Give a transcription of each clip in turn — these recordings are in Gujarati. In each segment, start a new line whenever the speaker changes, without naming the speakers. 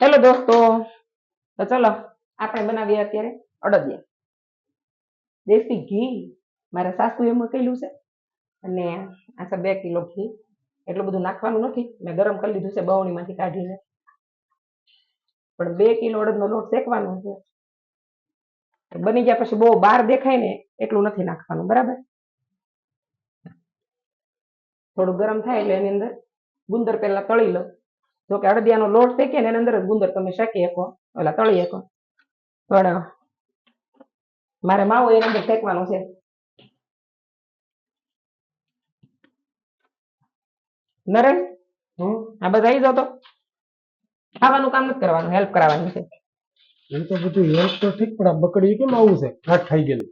હેલો દોસ્તો, તો ચલો આપણે બનાવીએ અત્યારે અડદિયા. દેશી ઘી. મારા એમ મૂકેલું છે. અને આ બે કિલો ઘી. એટલું બધું નાખવાનું નથી. મેં ગરમ કરી લીધું છે, બવણીમાંથી કાઢીને પણ બે કિલો અડદનો લોટ શેકવાનો છે. બની ગયા પછી બહુ બહાર દેખાય ને, એટલું નથી નાખવાનું. બરાબર? થોડું ગરમ થાય એટલે એની અંદર ગુંદર પહેલા તળી લો. જો કે અડદિયાનો લોટ શેકે ને એની અંદર જ ગુંદર તમે શેકી શકો ઓલા તળી શકો. પણ મારે માવો એની અંદર શેકવાનો છે.
નરેન
આ બધા આવી જાવ તો. ખાવાનું કામ નથી કરવાનું હેલ્પ કરાવવાની છે.
એમ તો બધું હેલ્પ તો ઠીક પણ આ બકડી કેમ આવું છે? કાટ ખાઈ ગયેલું.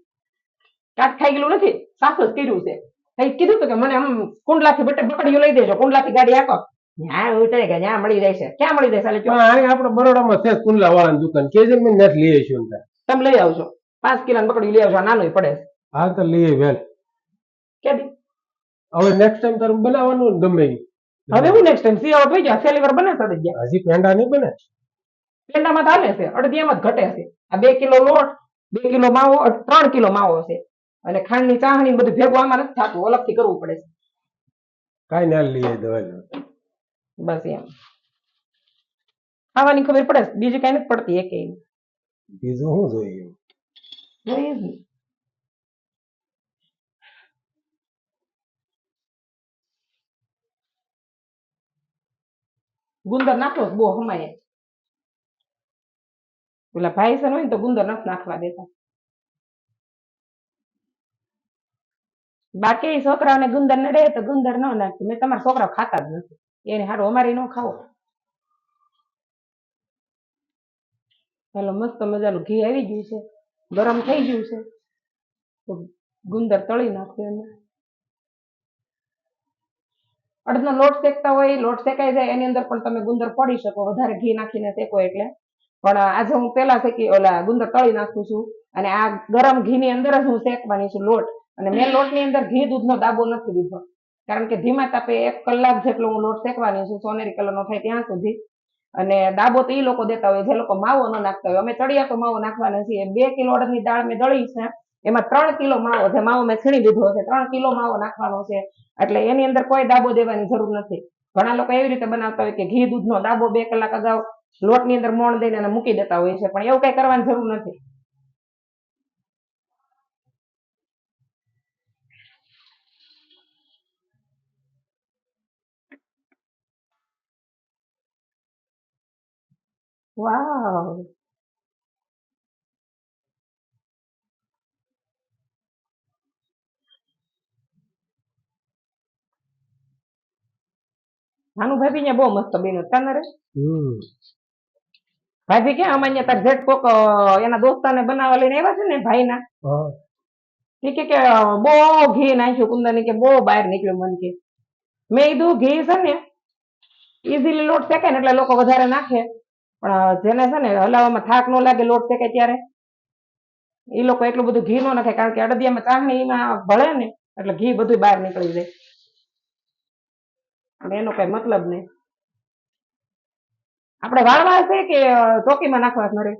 કાટ ખાઈ ગયેલું નથી સાફ જ કર્યું છે. કઈ કીધું કે મને આમ કુંડલાથી બટે બકડીઓ લઈ દેજો કુંડલાથી ગાડી આપો ત્યાં ઉતરે કે ત્યાં મળી જાય છે ક્યાં મળી જાય
આપણે બરોડામાં છે કુંડલા વાળાની દુકાન કે જે મેં નથી લઈ આવીશું
તમે લઈ આવજો. પાંચ કિલો બકડી લઈ આવજો નાનું પડે.
હા તો લઈ વેલ.
કે
હવે નેક્સ્ટ ટાઈમ તારું બનાવવાનું ગમે.
હવે હું નેક્સ્ટ ટાઈમ સિયાઓ થઈ સેલી બને સડી ગયા
હજી પેંડા નહીં બને
પેંડામાં તો હાલે છે અડદિયામાં જ ઘટે છે. આ બે કિલો લોટ બે કિલો માવો ત્રણ કિલો માવો છે. અને ખાંડની ચાહણી બધું ભેગું આમાં નથી થતું અલગથી કરવું પડે છે.
કાંઈ ના લઈએ દવા
બસ એમ. ખાવાની ખબર પડે બીજું કઈ નથી પડતી એકે.
બીજું શું જોઈએ?
જોઈએ જ ગુંદર નાખો બહુ હમાય. પેલા ભાઈ છે હોય ને તો ગુંદર નથી નાખવા દેતા. બાકી છોકરાઓને ગુંદર નડે તો ગુંદર ન નાખી. મેં તમારા છોકરાઓ ખાતા જ નથી. એને સારું અમારે ન ખાવો. ચાલો મસ્ત મજાનું ઘી આવી ગયું છે. ગરમ થઈ ગયું છે. તો ગુંદર તળી નાખો એને. અડધનો લોટ શેકતા હોય લોટ શેકાઈ જાય. એની અંદર પણ તમે ગુંદર પડી શકો. વધારે ઘી નાખીને શેકો એટલે. પણ આજે હું પેલા શેકી, ઓલા ગુંદર તળી નાખું છું. અને આ ગરમ ઘીની અંદર જ હું શેકવાની છું લોટ. અને મેં લોટની અંદર ઘી દૂધનો ડાબો નથી દીધો કારણ કે ધીમા તાપે એક કલાક જેટલો હું લોટ શેકવાની છું, સોનેરી કલરનો થાય ત્યાં સુધી. અને ડાબો તો એ લોકો દેતા હોય, જે લોકો માવો ન નાખતા હોય. અમે ચડિયા તો માવો નાખવાના છીએ. બે કિલો અડદની દાળ મેં દળી છે. એમાં ત્રણ કિલો માવો જે માવો મેં છીણી દીધો છે. ત્રણ કિલો માવો નાખવાનો છે. એટલે એની અંદર કોઈ ડાબો દેવાની જરૂર નથી. ઘણા લોકો એવી રીતે બનાવતા હોય કે ઘી દૂધનો ડાબો બે કલાક અગાઉ લોટની અંદર મોણ દઈને મૂકી દેતા હોય છે. પણ એવું કઈ કરવાની જરૂર નથી. વાવ નાનું ભાભી ને બહુ મસ્ત બન્યું તને રે ભાભી કે અમાન્ય તાર જેઠ કોક એના દોસ્તાને બનાવવા લઈને આવ્યા છે ને ભાઈના?
ના
એ કે કે બહુ ઘી નાખ્યું કુંદરની કે બહુ બહાર નીકળ્યું મન કે. મેં કીધું ઘી છે ને ઇઝીલી લોટ શેકે ને એટલે લોકો વધારે નાખે. પણ જેને છે ને હલાવવામાં થાક ન લાગે લોટ શેકે ત્યારે. એ લોકો એટલું બધું ઘી ન નાખે કારણ કે અડદિયામાં ચાસણીમાં ભળે ને એટલે ઘી બધું બહાર નીકળી જાય. અને એનો કઈ મતલબ નહીં. આપણે વાળવા છે કે ચોકીમાં નાખવા છે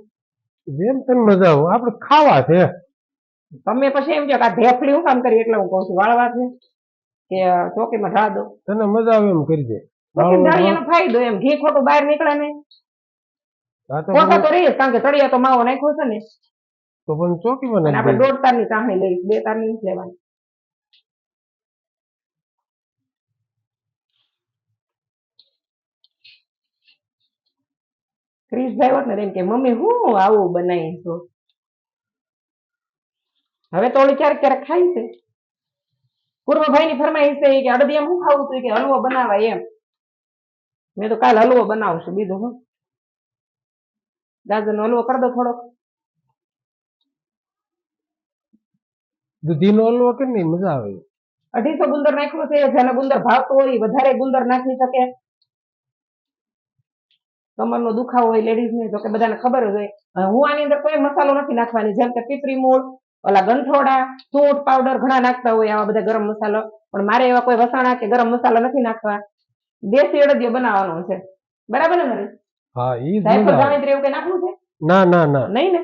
જેમ તને મજા આવે આપણે ખાવા છે.
તમે પછી એમ કહો કે આ ઢેફલી હું કામ કરી એટલે હું કહું છું વાળવા છે કે ચોકીમાં ઢાળ દો
તને મજા આવે એમ કરી દે.
ફાયદો એમ ઘી ખોટું બહાર નીકળે ને
તો
તો કારણ કે તળિયા તો માવો નાખ્યો છે ને.
તો પણ ચોકી
બને આપણે દોઢ તારની ચાસણી લઈશ બે તારની હોત ને તો કે મમ્મી હું આવું બનાવી છો હવે તો ઓલી ક્યારેક ક્યારેક ખાય છે. પૂર્વભાઈ ની ફરમાઈશ છે કે કે એમ હું ખાવું? હતું કે હલવો બનાવાય એમ. મેં તો કાલ હલવો બનાવશું બીજું હું? ગાજરનો હલવો કરી દો થોડોક.
દૂધીનો હલવો કે નહીં? મજા આવે.
અઢીસો ગુંદર નાખ્યું છે જેને ગુંદર ભાવતો હોય વધારે ગુંદર નાખી શકે. કમરનો દુખાવો હોય લેડીઝ ને તો કે બધાને ખબર જ હોય. હું આની અંદર કોઈ મસાલો નથી નાખવાની જેમ કે પીપરી મૂળ ઓલા ગંઠોડા સૂંઠ પાવડર ઘણા નાખતા હોય આવા બધા ગરમ મસાલો. પણ મારે એવા કોઈ વસાણા કે ગરમ મસાલા નથી નાખવા. દેશી અડદિયો બનાવવાનો છે. બરાબર ને નરેશ?
હા ઈ જ
જાયફળ
મજા
એવું કઈ નાખવું છે?
ના ના ના.
નહીં ને?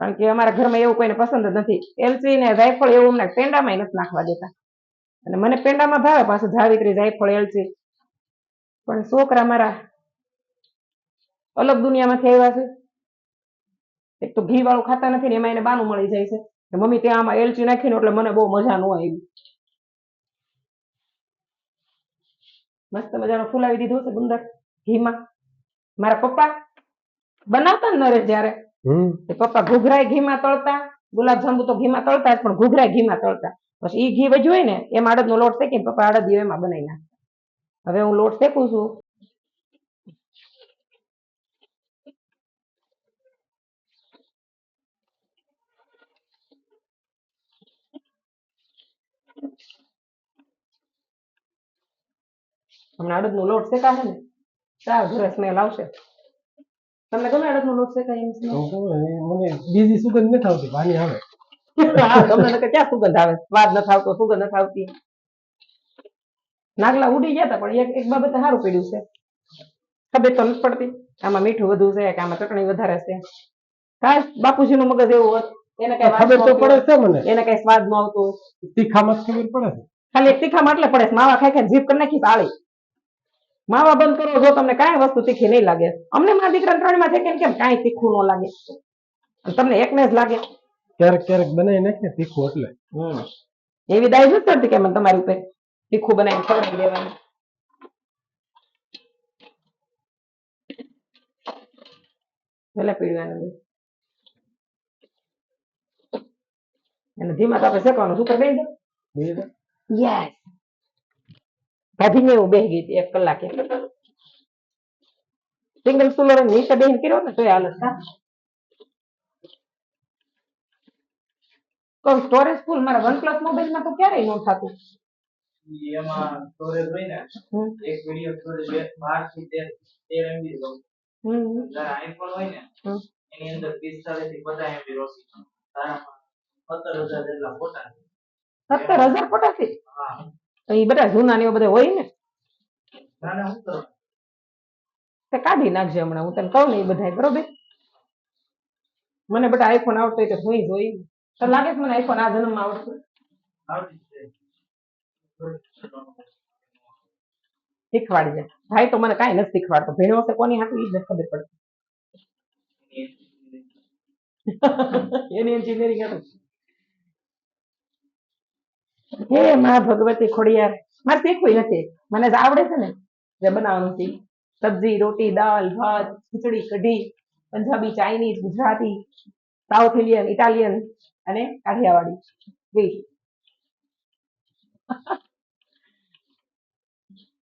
કારણ કે અમારા ઘરમાં એવું કોઈને પસંદ જ નથી. એલચી ને જાયફળ એવું અમને પેંડામાં નથી નાખવા દેતા. અને મને પેંડામાં ભાવે પાછું જાવિત્રી જાયફળ એલચી. પણ છોકરા મારા અલગ દુનિયામાંથી આવ્યા છે. એક તો ઘી વાળું ખાતા નથી ને એમાં એને બાનું મળી જાય છે. મમ્મી ત્યાં આમાં એલચી નાખીને એટલે મને બહુ મજા ન આવી. મસ્ત મજાનો ફુલાવી દીધું છે ગુંદર ઘીમાં. મારા પપ્પા બનાવતા ને નરેશ જયારે. પપ્પા ઘૂઘરાય ઘીમાં તળતા ગુલાબજાંબુ તો ઘીમાં તળતા જ પણ ઘૂઘરાય ઘીમાં તળતા. પછી ઈ ઘી વધ્યું હોય ને એમાં અડદનો લોટ શેકીને પપ્પા અડદિયો એમાં બનાવી નાખતા હવે હું લોટ શેકું છું. હમણાં અડદનો લોટ શેકાશે ને? ચાર ઘરે સ્મેલ આવશે. તમને ગમે અડદનો લોટ શેકાય એમ
મને બીજી સુગંધ નથી આવતી પાણી આવે.
હા, તમને ક્યાં સુગંધ આવે? સ્વાદ નથી આવતો સુગંધ નથી આવતી. નાગલા ઉડી ગયા હતા પણ એક એક બાબતે સારું પડ્યું છે. ખબર તો નથી પડતી. આમાં મીઠું વધુ છે કે આમાં ચટણી વધારે છે. કાશ બાપુજીનું મગજ એવું હોત. એને કઈ
ખબર તો પડે છે મને.
એને કઈ સ્વાદ ન આવતો.
તીખામાં ખબર પડે છે.
ખાલી તીખામાં એટલે પડે છે. માવા ખાઈ ખાઈ જીભ કરી નાખી તાળી બાપ બંધ કરો જો તમને કાંઈ વસ્તુ શીખી નહીં લાગે. અમને મારા દીકરા ત્રણમાં છે કેમ કેમ કાંઈ શીખવું ન લાગે. તમને એકને જ લાગે.
ક્યારેક ક્યારેક બનાવી નાખીએ શીખવું એટલે.
એવી દાય નથી ચડતી કે મને તમારી ઉપર શીખવું બનાવીને ખવડાવી દેવાનું. ભલે પીડવાનું એને ધીમા તાપે શેકવાનું. શું બેસી જાય યસ ભાભીને એવું બેહી ગઈ હતી એક કલાકે સિંગલ સુલર નીચે બેહીને કર્યો ને તો હાલત તો સ્ટોરેજ ફૂલ મારા વન પ્લસ મોબાઈલમાં તો ક્યારેય ન થતું
એમાં સ્ટોરેજ હોય ને એક વિડિયો સ્ટોરેજ બારથી તેર તેર MB નો
હમ
આઈફોન હોય ને એની અંદર પિસ્તાલીસથી પચાસ MB રોકી તારામાં સત્તર હજાર જેટલા ફોટા છે.
સત્તર હજાર ફોટા થી
હા
તો એ બધા જૂના ને બધા હોય ને?
હું
તે કાઢી નાખજે હમણાં હું તને કહું ને એ બધા બરોબર? મને બધા આઈફોન આવતો હોય તો જોઈ જોઈ તો લાગે છે મને આઈફોન આ જન્મમાં આવડશે?
આવતી જ છે.
શીખવાડજે. ભાઈ તો મને કાંઈ નથી શીખવાડતો. ભેણો છે કોની હાટું એ જ ખબર પડતી. એની એન્જિનિયરિંગ હતું હે, માં ભગવતી ખોડિયાર. મારે શીખવી નથી. મને આવડે છે ને. જે બનાવવાનું છે સબ્જી, રોટી, દાળ, ભાત, ખીચડી, કઢી, Punjabi, Chinese, Gujarati, South Indian, Italian અને કાઠિયાવાડી.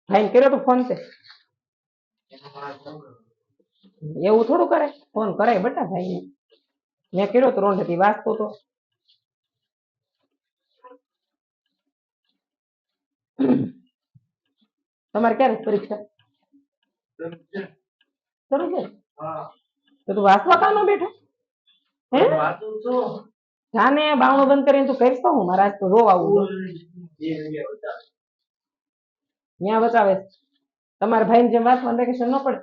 ભાઈ કર્યો તો ફોન છે? એવું થોડું કરે? ફોન કરાય બટા ભાઈ મેં કર્યો તો રોંઢથી વાંચતો તો. તમારે ક્યારે પરીક્ષા? તો તું વાંચવા કાનો બેઠો? હે? જાને બાવણું બંધ કરીને તું કરીશ તો હું, મારા તો જોવા આવું ત્યાં બતાવે તમારા ભાઈને જેમ વાંચવાનું વેકેશન ન પડે?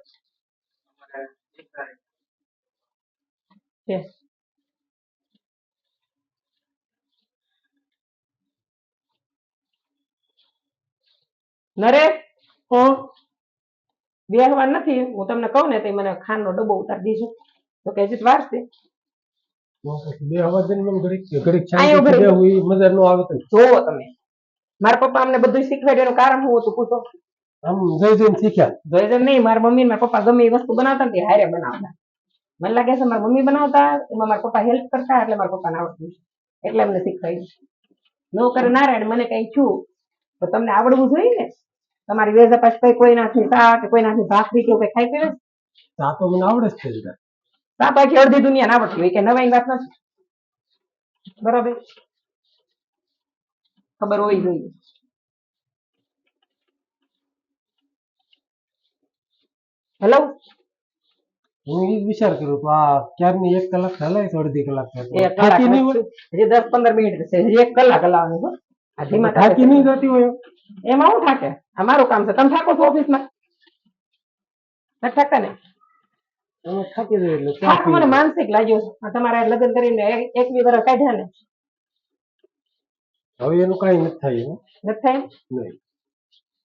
નરેશ? બેહવા નથી હું તમને કહું ને તો મને ખાંડનો ડબ્બો ઉતારી દીજો. તો કે હજી વાર છે
નો
જોવો તમે. મારા પપ્પા અમને બધું શીખવાડ્યું કારણ શું હતું પૂછો?
આમ જઈ જઈને શીખ્યા.
જોઈ જોઈને નહીં મારા મમ્મી ને મારા પપ્પા ગમે એ વસ્તુ બનાવતા ને હારે બનાવતા. મને લાગે છે મારા મમ્મી બનાવતા એમાં મારા પપ્પા હેલ્પ કરતા એટલે મારા પપ્પાને આવડતું એટલે અમને શીખવાડ્યું. ન કરે નારાયણ મને કઈ છું તો તમને આવડવું જોઈએ ને? તમારી વેજા પાછ કઈ કોઈનાથી શાક કે કોઈનાથી ભાખરી કે એવું કઈ ખાઈ પીવે
આ તો મને આવડે જ છે જરા.
શાક આખી અડધી દુનિયા ના આવડતી હોય કે નવાઈ વાત નથી. બરાબર? ખબર હોવી જોઈએ. હેલો
હું ઈ જ વિચાર કરું તો આ ક્યારની એક કલાક હલાય તો અડધી કલાક થાય. તો
એક કલાક
થાકી નહીં હોય?
નથી. હજી દસ પંદર મિનિટ છે. હજી એક કલાક હલાવવાનું છે. આ ધીમા તાપે
થાકી નહીં જતી હોય? એમ?
હું થાકે? આ મારું કામ છે. તમે થાકો છો ઓફિસમાં? નથી થાકતા ને?
થાકી
મને માનસિક લાગ્યો છે. તમારા લગ્ન કરીને એક- બી વર્ષ કાઢ્યા ને?
હવે એનું કઈ નથી થાય
નથી થાય?
નહીં.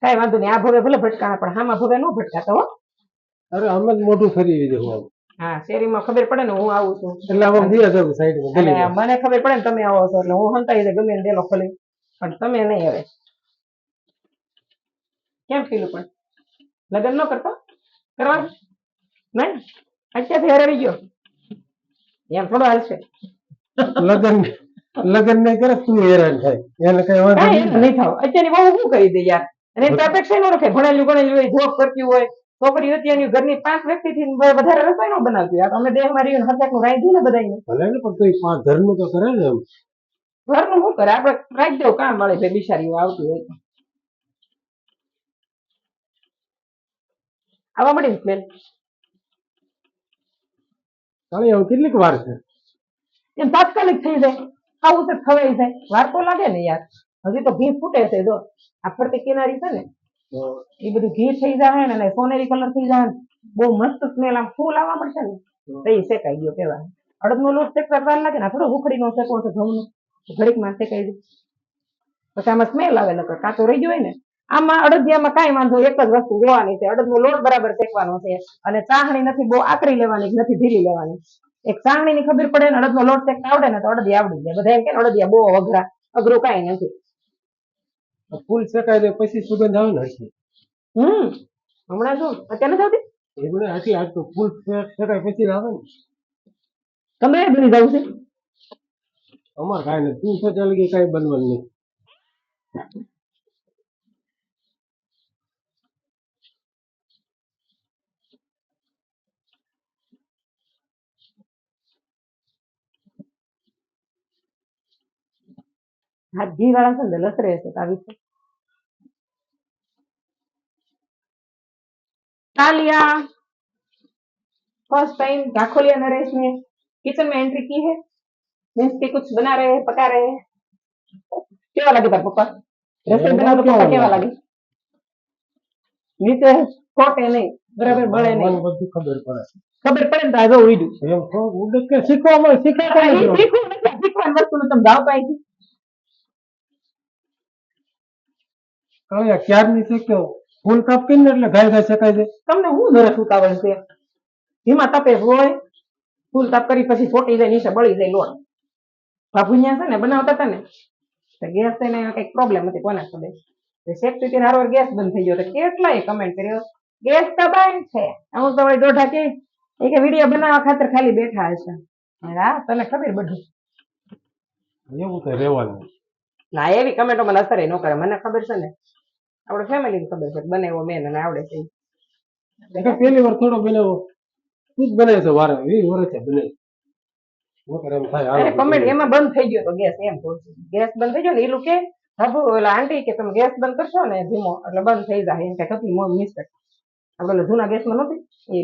કાંઈ વાંધો નહીં. આ ભવે ભલે ભટકાણા પણ હામાં ભવે ન ભટકાતો હો.
અરે અમે જ મોઢું ફરી આમ
હા શેરીમાં ખબર પડે ને હું આવું છું.
એટલે આમાં બે હજાર સાઈડમાં
મને ખબર પડે ને તમે આવો છો એટલે હું હંતાઈ દે ગમે ડેલો ખોલી. પણ તમે નહીં હવે કેમ પીલું પણ? લગ્ન ન કરતો? કરવા? નહીં? અત્યારથી હરાવી ગયો. એમ થોડો હાલશે.
લગ્ન લગ્ન નહીં કરે તું હેરાન થાય. એને કઈ વાંધો નહીં
થાવ. અત્યારની બહુ શું કરી દે યાર? અને એની અપેક્ષા ન રખાય. ભણેલું ગણેલું હોય જોબ કરતી હોય છોકરી અત્યારની ઘરની પાંચ વ્યક્તિથી વધારે રસોઈ ન બનાવતી. આ અમે દેહ મારી હરજાકનું રાંધ્યું ને બધાયનું.
ભલે ને પણ તોય પાંચ ધર્મ તો કરે ને
ઘરનું શું કરે? આપણે રાખી દેવું કામ મળે છે બિચારીઓ આવતી હોય. તો. આવવા મળી સ્મેલ
ચાલે એવું કેટલીક વાર છે?
એમ તાત્કાલિક થઈ જાય. આવું તો ખવાઈ જાય. વાર તો લાગે ને યાર. હજી તો ઘી ફૂટે છે જો. આ ફરતી કિનારી છે ને એ બધું ઘી થઈ જાય ને સોનેરી કલર થઈ જાય ને, બહુ મસ્ત સ્મેલ આમ ફૂલ આવવા મળશે ને. તો એ શેકાઈ ગયો કેવા અડદનો લોટ શેકવા વાર લાગે ને થોડો ઉખડી નો શેકવો છે ઘઉંનો. ઘડીકમાં શેકાઈ જાય. પછી આમાં સ્મેલ આવે નકર કાચો રહી ગયો હોય ને આમાં અડદિયામાં કાંઈ વાંધો એક જ વસ્તુ જોવાની છે. અડદનો લોટ બરાબર શેકવાનો છે અને ચાહણી નથી બહુ આકરી લેવાની નથી ઢીલી લેવાની. એક ચાહણીની ખબર પડે ને અડદનો લોટ શેકતા આવડે ને તો અડદી આવડી જાય. બધા એમ કે અડદિયા બહુ અઘરા અઘરું કાંઈ નથી.
ફૂલ શેકાય દે પછી સુગંધ આવે ને હરખી.
હમ. હમણાં જો અત્યારે નથી આવતી?
એમને આટલી આજ તો ફૂલ શે- શેકાય પછી આવે ને.
તમે બની જવું છે?
અમાર કાંઈ નથી. તું તો ચાલી ગઈ કાંઈ બનવાનું નહીં.
હા ઘી વાળા છે ને લસરે છે તો આવી છે तालिया फर्स्ट टाइम गाखोलिया नरेश ने किचन में एंट्री की है मीन्स के कुछ बना रहे हैं पका रहे हैं કેવા લાગે તાર પપ્પા રસોઈ બનાવતો પપ્પા કેવા લાગે નીચે ખોટે નહીં બરાબર બળે
મને
નહીં
બધું ખબર પડે
ખબર પડે ને તો આ જો ઉઈડું
એમ થોડુંક ઉડે કે શીખવા મળે શીખવા
આ
કોને
ઈ
જો?
શીખવું નથી આ શીખવાની વસ્તુનું તમે ભાવ પાઈ
હવે ફૂલ કાપ એટલે ગાય ગાય શેકાય છે
તમને હું નરસ ઉતાવળ છે? ધીમા તપે હોય ફૂલ તાપ કરી પછી ફોટી જાય નીચે બળી જાય લોટ. બાભુનિયા છે ને બનાવતા હતા ને તો ગેસ એને કંઈક પ્રોબ્લેમ હતી કોને ખબર? સેફટી શેકતી હતી ગેસ બંધ થઈ ગયો. તો કેટલાય કમેન્ટ કર્યો? ગેસ તો બંધ છે. હું તો વળી દોઢા કે એ કે વીડિયો બનાવવા ખાતર ખાલી બેઠા હશે. હા તને ખબર બધું?
એવું તો રહેવાનું.
ના એવી કમેન્ટો મને અસર ન કરે. મને ખબર છે ને આપણે ફેમિલી ખબર છે કે બને એવો મેન અને આવડે છે
પેલી વાર થોડો બનાવો તું જ બનાવે છે વારે વીસ વર્ષ છે બનાવી
કમેન્ટ એમાં બંધ થઈ ગયો તો ગેસ એમ ગેસ બંધ થઈ ગયો ને એલું કે બાબુ ઓલા આંટી કે તમે ગેસ બંધ કરશો ને ધીમો. એટલે બંધ થઈ જાય. એમ કે હતી મોં મિસ્ટેક આપણે જૂના ગેસમાં નહોતી? એ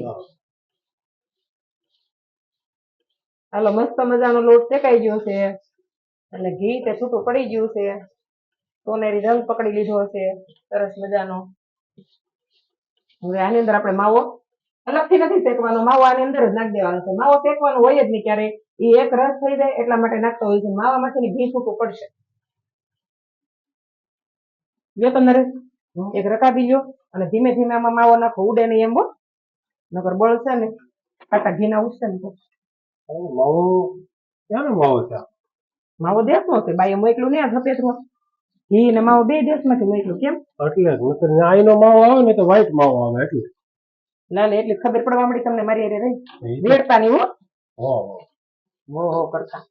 હાલો મસ્ત મજાનો લોટ શેકાઈ ગયો છે. અને ઘી તે છૂટું પડી ગયું છે. સોનેરી રંગ પકડી લીધો છે. સરસ મજાનો. હવે આની અંદર આપણે માવો અલગથી નથી શેકવાનો, માવો આની અંદર જ નાખી દેવાનો છે. માવો શેકવાનો હોય જ નહીં ક્યારે. એ એક રસ થઈ જાય એટલા માટે નાખતો હોય છે. માવામાંથી ઘી છૂટું પડશે. જો તમને એક રકાબી ગયો અને ધીમે ધીમે આમાં માવો નાખો. ઉડે નહીં એમ બો નકર બળશે ને. કાંટા ઘીના ઉડશે ને તો.
માવો ક્યાં માવો છે?
માવો દેશનો છે બાઈએ મોકલું ને સફેદમાં ઘી ને માવો બે દેશમાંથી મોકલું કેમ?
એટલે જ નકર આઈનો માવો આવે ને તો વ્હાઈટ માવો આવે એટલે
ના ના એટલી ખબર પડવા મળી તમને મારી અરે રહી.
વેડતા
નહીં હો
હો, હો.
હો. હો કરતા.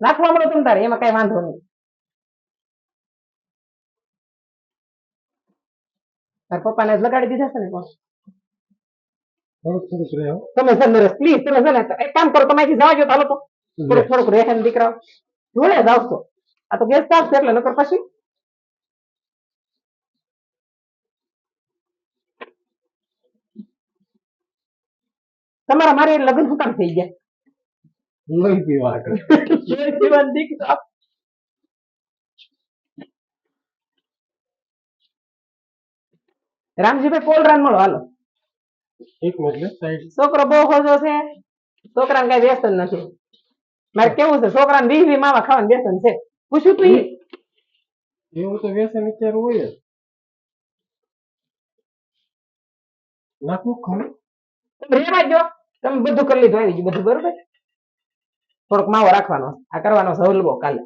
નાખવા મળો તમ તારે એમાં કઈ વાંધો નહીં. તાર પપ્પાને લગાડી દીધા છે ને પણ. તમે સર પ્લીઝ તમે છે ને એક કામ કરો તમે અહીંથી જવા જો ચાલો તો. થોડુંક થોડુંક રહેન દીકરા જોડે જ આવશો. આ તો ગેસ સાફ એટલે નકર પછી તમારા મારે લગ્ન હુકામ થઈ ગયા. લોહી રામજીભાઈ પોલરાન મળો હાલો.
એક
છોકરો બહુ ખોજો છે. છોકરાને કઈ વ્યસ્ત નથી. મારે કેવું છે છોકરાને વીસ વી માવા ખાવાનું વ્યસન છે પૂછ્યું તું
એવું તો વ્યસન અત્યારે હોય જ નાખવું ખરું
તમે રેવા દો તમે બધું કરી લીધું આવી ગયું બધું બરોબર થોડોક માવો રાખવાનો આ કરવાનો છે હલવો કાલે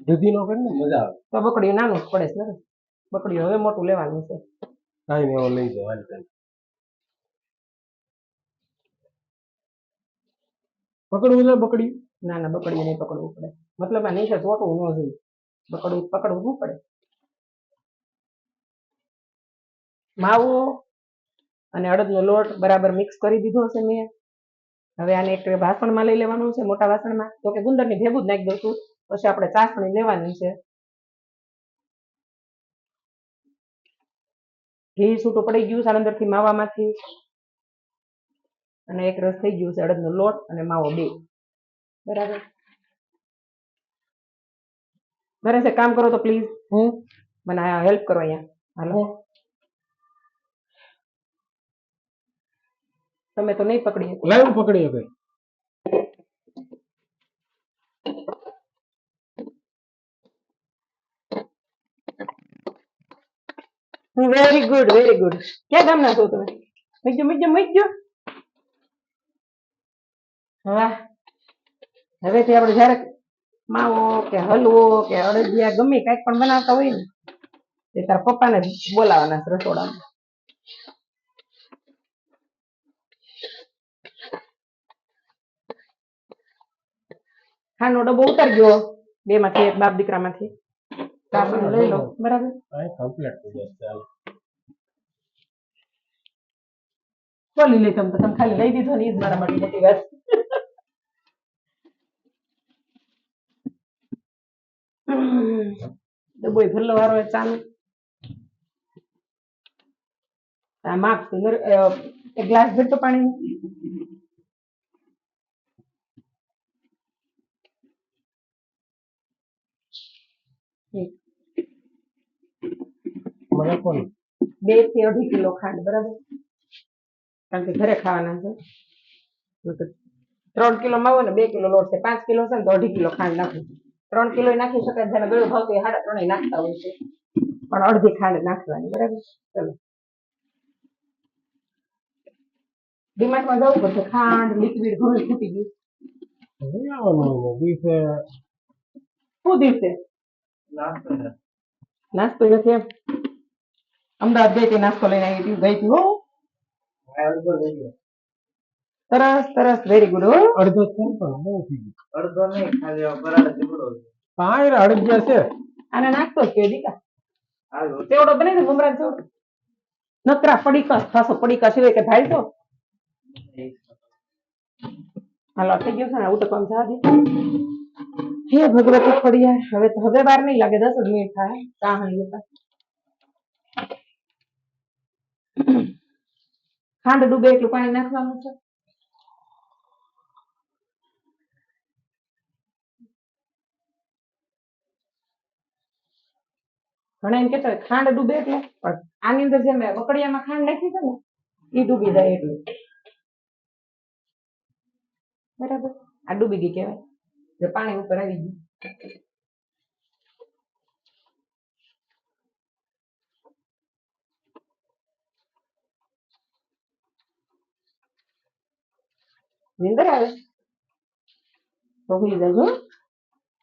દૂધી નો કરીને મજા આવે
તો બકડીયું નાનું જ પડે છે બકડીયું હવે મોટું લેવાનું છે
કાંઈ નહીં લઈ જાઓ હાલ કાંઈ પકડવું એટલે બકડ્યું
ના ના બકડીયું નહીં પકડવું પડે. મતલબ આ નીચે ચોટવું ન જોઈએ. પકડવું પકડવું શું પડે? માવો અને અડદનો લોટ બરાબર મિક્સ કરી દીધો છે મેં. હવે આને એક વાસણમાં લઈ લેવાનું છે, મોટા વાસણમાં. તો કે ગુંદરની ભેગું જ નાખી દઉં છું. પછી આપણે ચાસણી લેવાની છે. ઘી છૂટું પડી ગયું છે અંદરથી માવામાંથી. અને એક રસ થઈ ગયું છે અડદનો લોટ અને માવો બે. બરાબર? નરેશ એક કામ કરો તો પ્લીઝ
હું?
મને હેલ્પ કરો અહીંયા. હાલો. તમે તો નહીં પકડી.
લાઈવ પકડી શકે
વેરી ગુડ વેરી ગુડ ક્યાં ગામના છો તમે? મૂકજો મૂકજો મૂકજો વાહ. હવેથી આપણે જ્યારે માવો કે હલવો કે અડદિયા ગમે કાંઈક પણ બનાવતા હોય ને તે તારા પપ્પાને બોલાવાના છે રસોડામાં. ખાંડનો ડબ્બો ઉતાર ગયો બે માંથી એક બાપ દીકરામાંથી. લઈ લો. બરાબર?
કમ્પ્લીટ થઈ જશે ચાલો
બોલી તમે તો તમે ખાલી લઈ દીધો ને એ જ મારા માટે મોટી વાત. ડબ્બોય ભરલો વારો એ ચાનો આ અ, એક ગ્લાસ ભરતો પાણી. બેથી અઢી કિલો ખાંડ બરાબર? કારણ કે ઘરે ખાવાના છે. ત્રણ કિલો માવો ને બે કિલો લોટ છે. પાંચ કિલો છે ને તો અઢી કિલો ખાંડ નાખું ત્રણ કિલો નાખી શકાય જેને ગળું ભાવતું હોય સાડા ત્રણે નાખતા હોય છે. પણ અડધી ખાંડ નાખવાની બરાબર? ચલો. ડીમાર્ટમાં જવું પડશે. ખાંડ લિક્વિડ ઘણું ખૂટી ગયું.
દિવસે
શું દિવસે?
નાસ્તો
નથી એમ? અમદાવાદ ગઈ હતી નાસ્તો લઈને આવી હતી ગઈ હતી હો. સરસ સરસ વેરી ગુડ
અડધો છે બહુ થઈ ગયું.
અડધો નહીં ખાલી બરાબર ટુકડો છે.
પાંચ અડધ્યા છે.
આને નાખતો કહેવાય દીકા. ચેવડો બને ને મમરા ચેવડો. નકરા પડીકા ખાસો પડીકા સિવાય કે ભાઈ તો. હાલો થઈ ગયો છે ને આવું તો કામ જવા દે હે ભગવતી ફળિયા હવે તો હવે વાર નહીં લાગે દસ જ મિનિટ થાય. કાહણી લેતા. ખાંડ ડૂબે એટલું પાણી નાખવાનું છે. ઘણા એમ કેતો હોય, ખાંડ ડૂબે એટલે, પણ આની અંદર જે મેં વકડિયામાં ખાંડ નાખી છે ને એ ડૂબી જાય એટલું. બરાબર? આ ડૂબી ગઈ કહેવાય. જે પાણી ઉપર આવી ગયું. નીંદર આવે? તો સુઈ જજો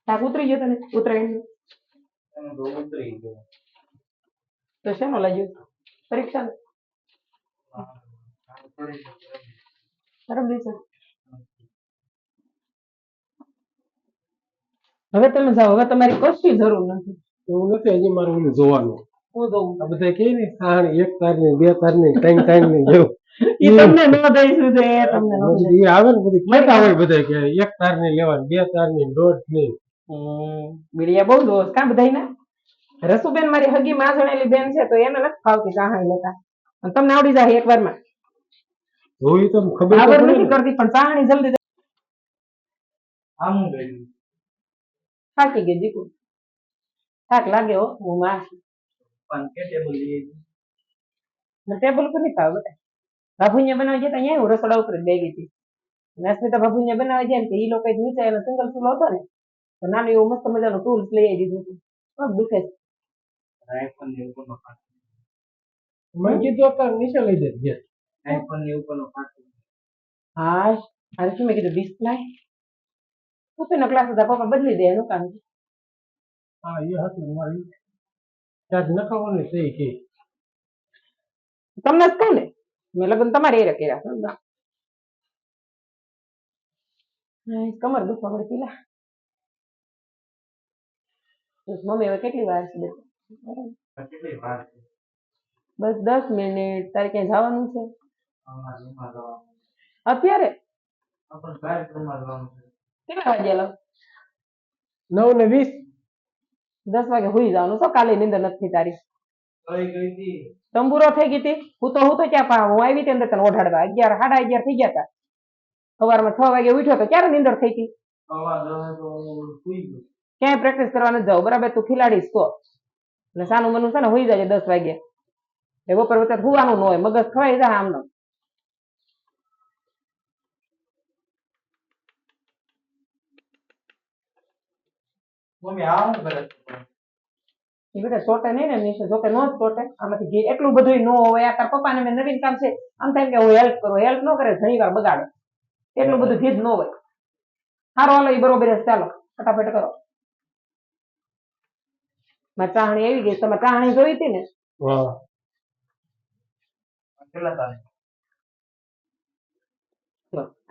થાક ઉતરી ગયો તને ઉતરાયણ
તો
શેનો લાગ્યો? પરીક્ષા
હા.
પરમ દિવસે. હવે તમે જાઓ હવે તમારી કશી જરૂર નથી.
એવું નથી હજી મારે જોવાનું.
હું જોઉં.
આ બધા કે ને સાણ એક તારની બે તારની ત્રણ તાર ને જેવું
ઈ તમને ન દઈશું તે તમને ન દઈશું.
આવે ને બધી. કહેતા હોય બધા કે એક તારની લેવાની બે તારની
દોઢની. બીડિયા બહુ દોસ્ત કાં બધાયના? રસુબેન મારી હગી માં જણેલી બેન છે તો એને નથી ફાવતી કહાણી લેતા. તમને આવડી જાય એક વારમાં
જોઈ તો ખબર તો
નથી કરતી પણ ચાહણી જલ્દી
આમ
થાકી ગઈ દીકુ થાક લાગે હો હું માં
પણ કે ટેબલ લઈ આવી.
ટેબલ ઉપર નહીં ખાવ બેટા બાભુનિયા બનાવવા ગયા તા અહીંયા હું રસોડા ઉપર દેવી હતી. અને અસ્મિતા બાભુનિયા બનાવે છે ને તો એ લોકો નીચે એનો સિંગલ ચૂલો હતો ને? તો નાનું એવું મસ્ત મજાનું ટૂલ્સ લઈ આવી દીધું હતું. પગ દુખે છે.
આઈફોનની ઉપરનો પાટો
મેં નીચે લઈ દે
જે આઈફોનની ઉપરનો પાટો
હા અને શું મેં કીધું ડિસ્પ્લે ઉપરનો ક્લાસ હતા પપ્પા બદલી દે એનું કામ. છે.
હા એ હતું મારી. ચાર્જ નખાવવાની ને ઈ કે.
તમને જ કહું ને મેં લગ્ન તમારે એ કર્યા સમજા હા, કમર દુખવા મળી પેલા બસ મમ્મી હવે કેટલી વાર છે બેટા?
કેટલી વાર છે
બસ દસ મિનિટ તારે ક્યાંય જવાનું છે
અમારે રૂમમાં જવાનું
અત્યારે
આપણે બહાર રૂમમાં જવાનું છે
કેટલા વાગ્યા લો
નવ ને વીસ
દસ વાગે હુઈ જવાનું શું કાલે નીંદર નથી તારી
કઈ ગઈ હતી
તંબુરો થઈ ગઈ હતી હું તો હું તો ક્યાં હું આવી હતી અંદર તને ઓઢાડવા. અગિયાર સાડા અગિયાર થઈ ગયા હતા સવારમાં છ વાગે ઉઠ્યો તો ક્યારે નીંદર થઈ હતી ક્યાંય પ્રેક્ટિસ કરવા નથી જાવ બરાબર તું ખિલાડીશ તો. અને સાનું મનું છે ને હોઈ જાય દસ વાગે. એ બપોર વચ્ચે હોવાનું ન હોય. મગજ ખવાઈ જાય આમનો.
મમ્મી આવું કરે
એ બધા ચોટે નહીં ને નીચે જોકે નો જ ચોટે આમાંથી ઘી એટલું બધું ન હોય આ તાર પપ્પાને મેં નવીન કામ છે. આમ થાય કે હું હેલ્પ કરું હેલ્પ ન કરે ઘણી વાર બગાડે. એટલું બધું ઘી જ ન હોય. સારું હાલો એ બરોબર ચાલો ફટાફટ કરો. મારી ચાહણી આવી ગઈ. તમે ચાહણી જોઈ હતી ને?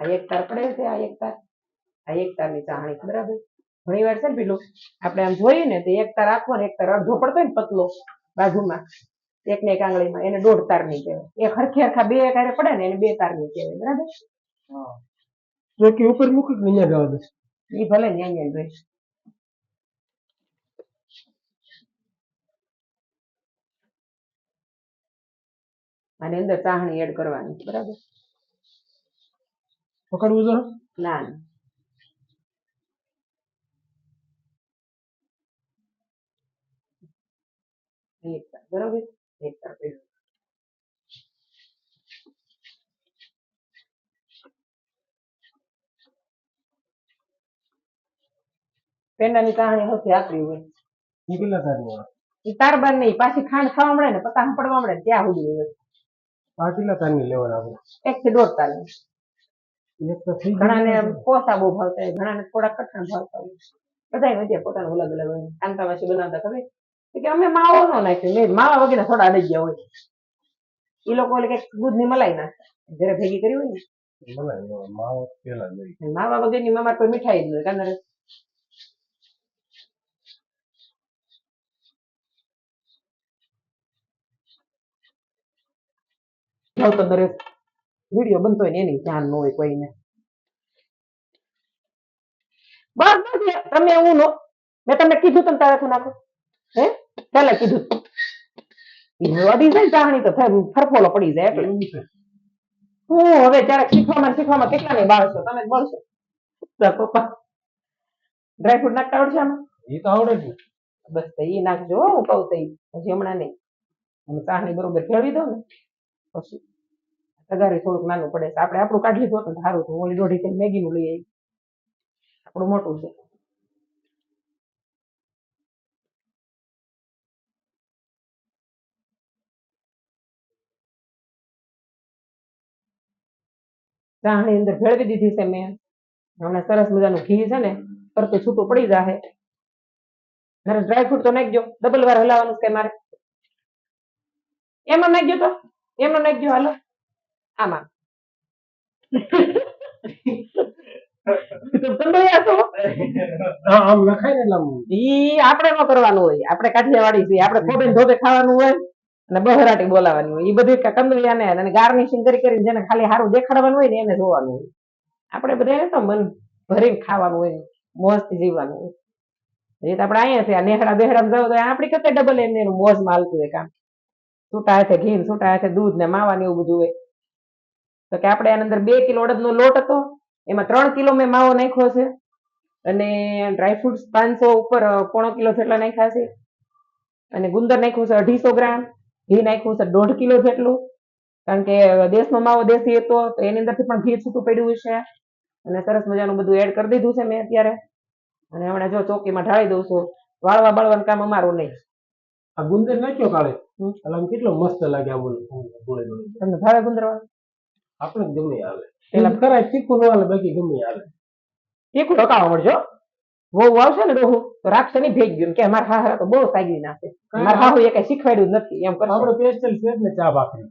આ એક તાર પડે છે આ એક તાર. આ એક તારની ચાહણી બરાબર ઘણી વાર છે ને પેલું આપણે આમ જોઈએ ને તો એક તાર આખો ને એક તાર અડધો પડતો ને પતલો બાજુમાં એક ને એક આંગળીમાં એને દોઢ તારની કહેવાય. એક હરખી હરખા બે કારે પડે ને એને બે તારની કહેવાય બરાબર?
જો કે ઉપર મૂકી અહીંયા જવા દે?
એ ભલે ન્યા ન્યા જોઈ આની અંદર ચાહણી એડ કરવાની બરાબર?
પકડવું જરા?
ના ના. એક તાર બરાબર એક તાર પેલું પેંડાની ચાહણી હોતી આપણી હોય
તારની આવે?
ઈ તાર બાર નહીં પાછી ખાંડ ખાવા મળે ને પતા પડવા મળે ને ત્યાં સુધી હોય
કેટલા તારની લેવાના આવે
એક થી દોઢ
તાર
ઘણાને પોસા બહુ ભાવતા હોય ઘણાને થોડા કઠણ ભાવતા હોય બધાય વચ્ચે પોતાનું અલગ અલગ હોય કાંતાવાસી બનાવતા ખબર કે અમે માવો નો નાખ્યો. મેં માવા વગેરે થોડા અડી ગયા હોય. એ લોકો એટલે કંઈક દૂધની મલાઈ નાખે. ઘરે ભેગી કરી હોય
મલાઈ માવો પેલા લઈ
ને મામા કોઈ મીઠાઈ જ નહીં કારણ તો દરેક વીડિયો બનતો હોય ને એની ધ્યાન ન હોય કોઈને. બસ બસ તમે હું નો મેં તમને કીધું તમે તારે નાખો. હે? પેલા કીધું. તું. ઈ જાય ચાહણી તો ફરફોલો પડી જાય એટલે. હું હવે ત્યારે શીખવામાં શીખવામાં કેટલા ને બાળશો તમે જ મળશો. પપ્પા. ડ્રાયફ્રૂટ નાખતા આવડશે આમાં?
એ તો આવડે જ
બસ તો ઈ નાખજો હું કહું તો હજી હમણાં નહીં. અને ચાહણી બરોબર ફેરવી દો ને પછી. તગારી થોડુંક નાનું પડે છે. આપણે આપણું કાઢી લીધું હોત તો સારું હતું. ઓલી દોઢી થઈ મેગી નું લઈ આવી. આપણું મોટું છે. ચાહણી અંદર ભેળવી દીધી છે મેં. હમણાં સરસ મજાનું ઘી છે ને પરતું છૂટું પડી જાહે. મારે ડ્રાયફ્રૂટ તો નાખજો. ડબલ વાર હલાવવાનું છે મારે? એમાં નાખજો તો. એમાં નાખજો હાલો. આમાં. આપણે ન કરવાનું હોય. આપણે કાઠિયાવાડી છીએ. આપણે ખોબે ધોબે ખાવાનું હોય. અને બહરાટી બોલાવાની હોય. એ બધું કંદરિયા ને અને ગાર્નિશિંગ કરી કરીને જેને ખાલી સારું દેખાડવાનું હોય ને એને જોવાનું હોય. આપણે બધા તો મન ભરીને ખાવાનું હોય, મોજથી જીવવાનું હોય. એ તો આપણે અહીંયા છે, આ નેહડા બેહડા જાવ તો આપણી કરતા ડબલ એમને એનું મોજ માલતું હોય કામ. છૂટા હાથે ઘી છૂટા હાથે દૂધ ને માવા ને એવું બધું હોય. તો કે આપણે આની અંદર બે કિલો અડદનો લોટ હતો, એમાં ત્રણ કિલો મેં માવો નાખ્યો છે અને ડ્રાયફ્રુટ્સ પાંચસો ઉપર પોણો કિલો જેટલા નાખ્યા છે. અને ગુંદર નાખ્યું છે અઢીસો ગ્રામ. ઘી નાખ્યું છે દોઢ કિલો જેટલું. કારણ કે દેશનો માવો દેશી હતો તો એની અંદરથી પણ ઘી છૂટું પડ્યું છે. અને સરસ મજાનું બધું એડ કરી દીધું છે મેં અત્યારે. અને હમણાં જો ચોકીમાં ઢાળી દઉં છું. વાળવા બાળવાનું કામ અમારું નહીં.
આ ગુંદર નાખ્યો કાળે. એટલે કેટલો મસ્ત લાગે આ બોલે.
તમને ભાવે ગુંદર?
આપણે ગમે આવે.
પેલા
ખરા તીખું ન હાલે બાકી ગમે આવે.
તીખું ટકાવ મળજો વહુ આવશે ને ડોહું તો રાખશે નહીં ભેજ ગયું કે અમારા હાહરા તો બહુ સાગી નાખે. મારા હાહુ એ કઈ શીખવાડ્યું નથી એમ કરશે.
આપણે પેસ્ટલ છે ને ચા ભાખરી.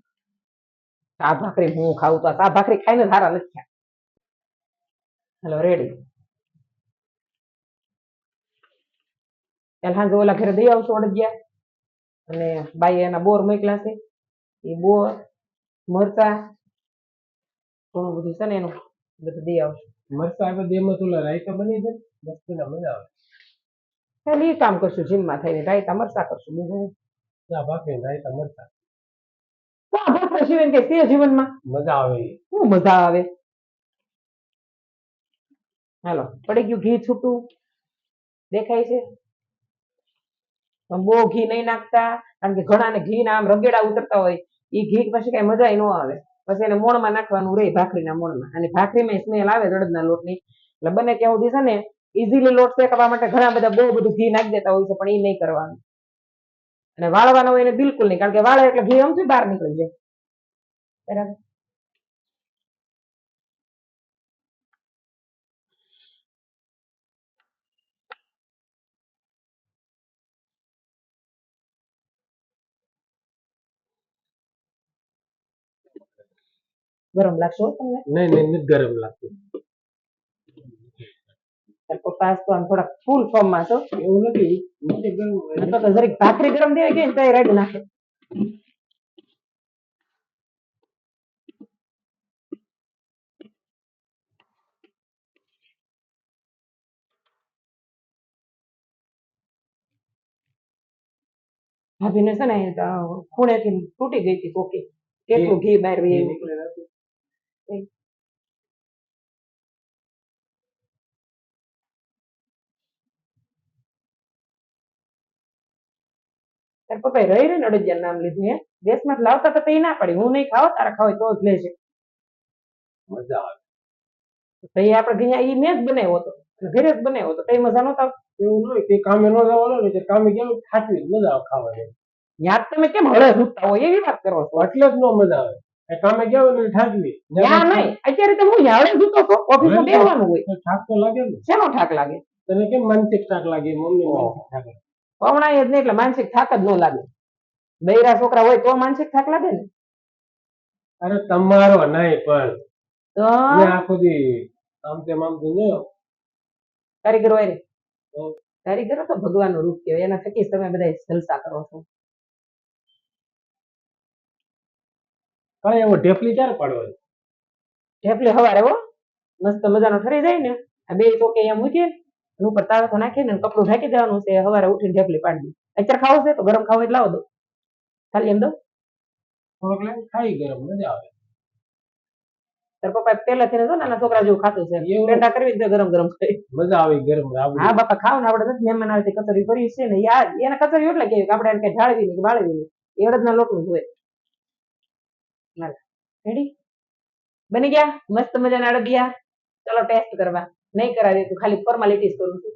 ચા ભાખરી હું ખાવું તો ચા ભાખરી ખાઈને સારા નથી થયા. હેલો રેડી કાલ સાંજે ઓલા ઘરે દઈ આવશું અડદિયા. અને બાઈ એના બોર મોકલ્યા છે. એ બોર મરચા ઘણું બધું છે ને એનું બધું દઈ આવશે.
મરચા આપણે દેમાં તુલા રાયતા બની જાય મસ્ત મજા આવે.
ખાલી એ કામ કરશું જીમમાં થઈને. રાયતા મરચા કરશું? બીજું.
ચા ભાખરી રાયતા મરચા
ચા ભાખરા સિવાય કઈ છે જીવનમાં?
મજા આવે
શું મજા આવે? હાલો પડી ગયું ઘી છૂટું. દેખાય છે? બહુ ઘી નહીં નાખતા કારણ કે ઘણાને ઘી ના આમ રગેડા ઉતરતા હોય. એ ઘી પછી કઈ મજા ન આવે. પછી એને મોણમાં નાખવાનું રહે ભાખરીના મોણમાં. અને ભાખરીમાં સ્મેલ આવે જડદના લોટની. એટલે બને ત્યાં સુધી છે ને ઇઝીલી લોટ શેકવા માટે ઘણા બધા બહુ બધું ઘી નાખી દેતા હોય છે, પણ એ નહીં કરવાનું. અને વાળવાનો હોય એને બિલકુલ નહીં, કારણ કે વાળે એટલે ઘી અમથી બહાર નીકળી જાય. બરાબર? ગરમ લાગશે તમને?
નહીં નહીં ગરમ
તાર પપ્પા તો આમ થોડા ફૂલ ફોર્મમાં છો.
એવું નથી.
તો જરીક ભાખરી ગરમ દેવાય કે તો રેડી નાખે. ભાભીને છે ને ખૂણેથી તૂટી ગઈ હતી કોકી. કેટલું ઘી બહાર વહી તાર પપ્પાએ રહી રહીને અડદિયા નામ લીધું હે દેશમાં લાવતા તો એ ના પડી. હું નહીં ખાવ તારા ખાવ તો જ
મજા આવે.
તો એ આપણે ઘી એ મેં જ બનાવ્યો હતો. ઘરે જ બનાવ્યો હતો. કઈ મજા નહોતા
એવું ન હોય કે કામે ન જવાનું ને તે કામે ગયેલું ખાટવી મજા આવે ખાવાની
યાદ તમે કેમ હળે રૂટતા હોય એવી વાત કરો છો?
એટલે જ ન મજા આવે. કામે ગયો ને થાકવી
નહીં. અત્યારે તો હું યાવડે જૂતો છો? ઓફિસમાં બેસવાનું હોય.
તો થાક તો લાગે ને.
શેનો થાક લાગે?
તને કેમ માનસિક લાગે? મમ્મી. માનસિક થાક લાગે?
પવણાય જ નહીં એટલે માનસિક થાક જ ન લાગે. બૈરા છોકરા હોય તો માનસિક થાક લાગે ને?
અરે તમારો નહીં પણ
તો?
આખો દી આમ તેમ આમ જોયો
કારીગર હોય રે કારીગરો તો ભગવાનનું રૂપ કહેવાય. એના થકી તમે બધા જલસા કરો છો.
કાંઈ એવો ઢેફલી ક્યારે પાડવાની?
ઢેફલી હવારે હો. મસ્ત મજાનો ઠરી જાય ને. આ બે ચોકે અહીંયા મૂકીએ ને ઉપર તાવતો નાખીને કપડું ઢાંકી દેવાનું છે હવારે ઉઠીને ઢેફલી પાડી અત્યારે ખાવું છે તો ગરમ ખાવું એટલે તો લાવો દો ખાલી એમ દો
ખાઈ ગરમ મજા આવે.
તાર પપ્પા પહેલાથી ને જો નાના છોકરા જેવું ખાતું છે? પેંડા કરવી દે ગરમ ગરમ ખાઈ.
મજા આવે ગરમ
હા બાપા ખાવ ને આપણે નથી મહેમાન આવે તે કચોરી કરી છે ને યાર એને કચોરી એટલે કે આપણે એને કઈ ઢાળવી નહીં બાળવી નહીં. હોય. રેડી બની ગયા? મસ્ત મજાના અડદિયા. ચલો ટેસ્ટ કરવા. નહીં કરાવી તું ખાલી ફોર્માલિટીઝ કરું છું.